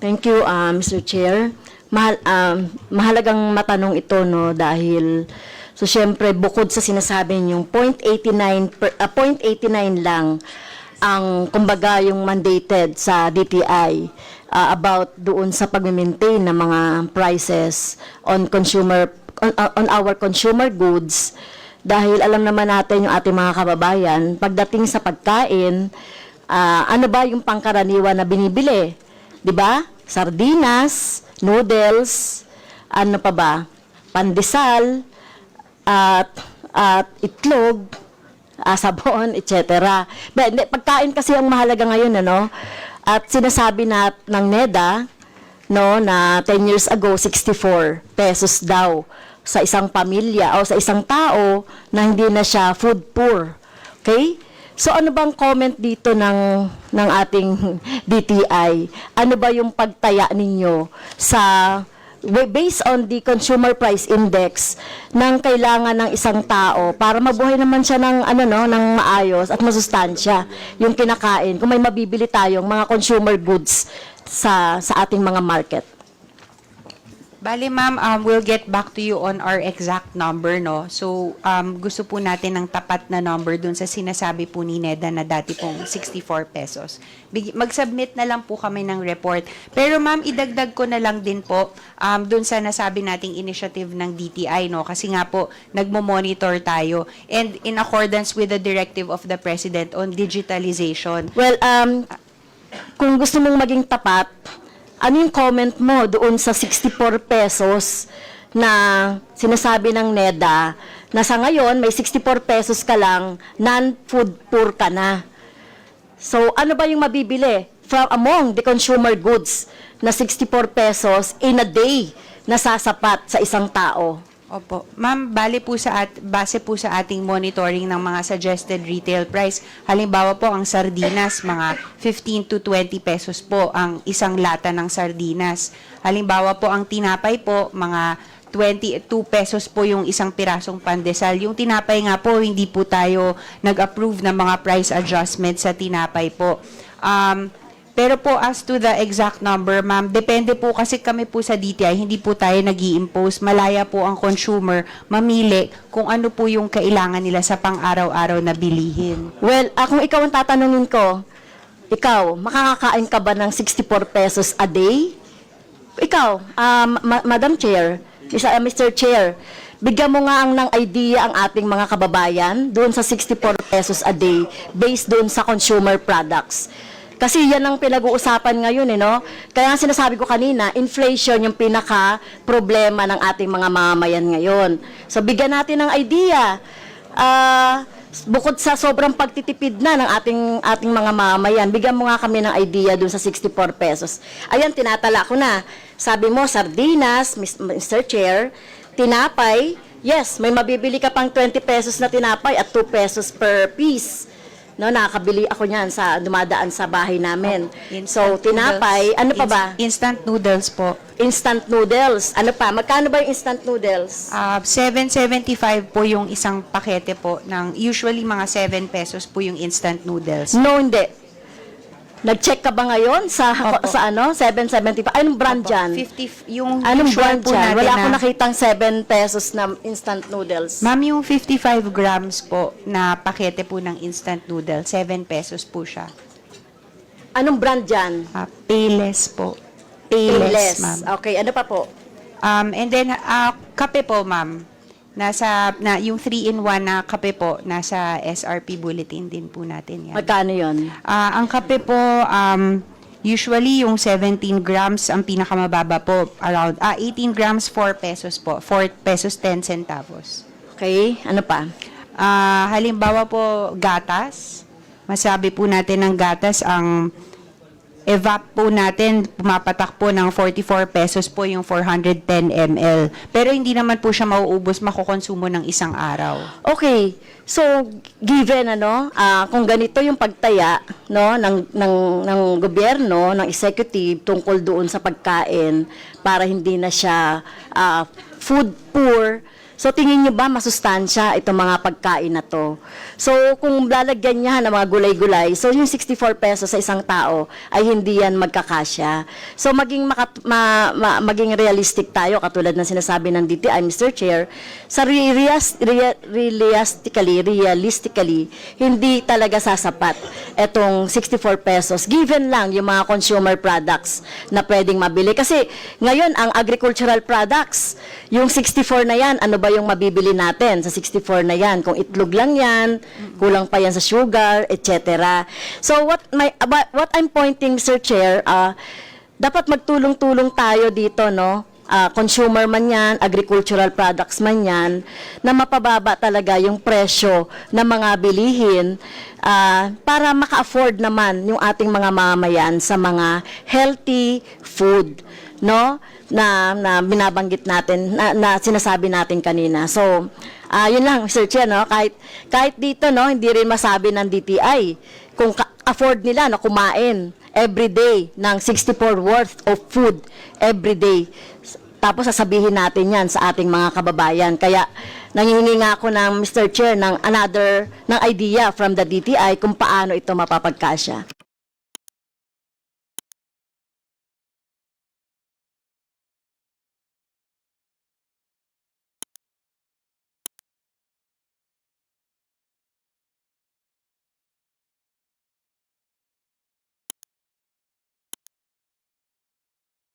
Thank you, uh, Mr. Chair. Mahal, um, mahalagang matanong ito no dahil so syempre bukod sa sinasabi yung 0.89 per, ah, 0.89 lang ang kumbaga yung mandated sa DTI ah, about doon sa pag-maintain ng mga prices on consumer on, on our consumer goods dahil alam naman natin yung ating mga kababayan pagdating sa pagkain ah, ano ba yung pangkaraniwan na binibili 'di ba sardinas noodles ano pa ba pandesal at at itlog ah, sabon, etc. Pagkain kasi ang mahalaga ngayon, ano? At sinasabi na ng NEDA, no, na 10 years ago, 64 pesos daw sa isang pamilya o sa isang tao na hindi na siya food poor. Okay? So ano bang comment dito ng ng ating DTI? Ano ba yung pagtaya ninyo sa based on the consumer price index ng kailangan ng isang tao para mabuhay naman siya ng ano no ng maayos at masustansya yung kinakain kung may mabibili tayong mga consumer goods sa sa ating mga market. Bali, ma'am, um, we'll get back to you on our exact number, no? So, um, gusto po natin ng tapat na number dun sa sinasabi po ni Neda na dati pong 64 pesos. Big- Mag-submit na lang po kami ng report. Pero, ma'am, idagdag ko na lang din po um, dun sa nasabi nating initiative ng DTI, no? Kasi nga po, nagmo-monitor tayo. And in accordance with the directive of the President on digitalization, Well, um kung gusto mong maging tapat, ano yung comment mo doon sa 64 pesos na sinasabi ng NEDA na sa ngayon may 64 pesos ka lang, non-food poor ka na. So, ano ba yung mabibili from among the consumer goods na 64 pesos in a day na sasapat sa isang tao? Opo. Ma'am, bali po sa at, base po sa ating monitoring ng mga suggested retail price, halimbawa po ang sardinas, mga 15 to 20 pesos po ang isang lata ng sardinas. Halimbawa po ang tinapay po, mga 22 pesos po yung isang pirasong pandesal. Yung tinapay nga po, hindi po tayo nag-approve ng mga price adjustment sa tinapay po. Um, pero po as to the exact number, ma'am, depende po kasi kami po sa DTI, hindi po tayo nag impose Malaya po ang consumer mamili kung ano po yung kailangan nila sa pang-araw-araw na bilihin. Well, ah, kung ikaw ang tatanungin ko, ikaw, makakakain ka ba ng 64 pesos a day? Ikaw, um, Ma- Madam Chair, Mr. uh, Mr. Chair, bigyan mo nga ang ng idea ang ating mga kababayan doon sa 64 pesos a day based doon sa consumer products. Kasi yan ang pinag-uusapan ngayon, eh, no? Kaya sinasabi ko kanina, inflation yung pinaka-problema ng ating mga mamamayan ngayon. So, bigyan natin ng idea. Ah, bukod sa sobrang pagtitipid na ng ating ating mga mamamayan, bigyan mo nga kami ng idea dun sa 64 pesos. Ayan, tinatala ko na. Sabi mo, sardinas, Mr. Chair, tinapay, yes, may mabibili ka pang 20 pesos na tinapay at 2 pesos per piece. No, nakakabili ako niyan sa dumadaan sa bahay namin. so, Instant tinapay, noodles. ano pa ba? Ins- Instant noodles po. Instant noodles. Ano pa? Magkano ba yung instant noodles? Ah, 7.75 po yung isang pakete po ng usually mga 7 pesos po yung instant noodles. No, hindi. Nag-check ka ba ngayon sa Opo. sa ano? 775. Anong brand Opo, yan? 50 yung Anong usual brand po yan? natin Wala na- akong nakitang 7 pesos na instant noodles. Ma'am, yung 55 grams po na pakete po ng instant noodle, 7 pesos po siya. Anong brand yan? Ah, Payless po. Payless, ma'am. Okay, ano pa po? Um, and then, ah, kape po, ma'am. Nasa, na, yung 3-in-1 na kape po, nasa SRP bulletin din po natin yan. Magkano yon? Ah, ang kape po, um, usually yung 17 grams ang pinakamababa po. Around, ah, 18 grams, 4 pesos po. 4 pesos 10 centavos. Okay, ano pa? Ah, halimbawa po, gatas. Masabi po natin ng gatas ang evap po natin, pumapatak po ng 44 pesos po yung 410 ml. Pero hindi naman po siya mauubos, makukonsumo ng isang araw. Okay. So, given ano, ah, kung ganito yung pagtaya no ng ng ng gobyerno, ng executive tungkol doon sa pagkain para hindi na siya ah, food poor. So tingin nyo ba masustansya itong mga pagkain na to? So kung lalagyan niya ng mga gulay-gulay, so yung 64 pesos sa isang tao ay hindi yan magkakasya. So maging makat, ma, ma- maging realistic tayo katulad ng sinasabi ng DTI Mr. Chair, sa re- realistically, realistically, hindi talaga sasapat etong 64 pesos given lang yung mga consumer products na pwedeng mabili kasi ngayon ang agricultural products yung 64 na yan ano ba yung mabibili natin sa 64 na yan. Kung itlog lang yan kulang pa yan sa sugar etc so what my what I'm pointing Sir Chair uh, dapat magtulong-tulong tayo dito no? Ah, consumer man yan, agricultural products man yan, na mapababa talaga yung presyo ng mga bilihin ah, para maka-afford naman yung ating mga mamayan sa mga healthy food no na na binabanggit natin na, na sinasabi natin kanina so ah yun lang Sir Chair no kahit kahit dito no hindi rin masabi ng DTI kung afford nila na kumain every day ng 64 worth of food every day tapos sasabihin natin yan sa ating mga kababayan. Kaya nangihingi nga ako ng Mr. Chair ng another ng idea from the DTI kung paano ito mapapagkasya.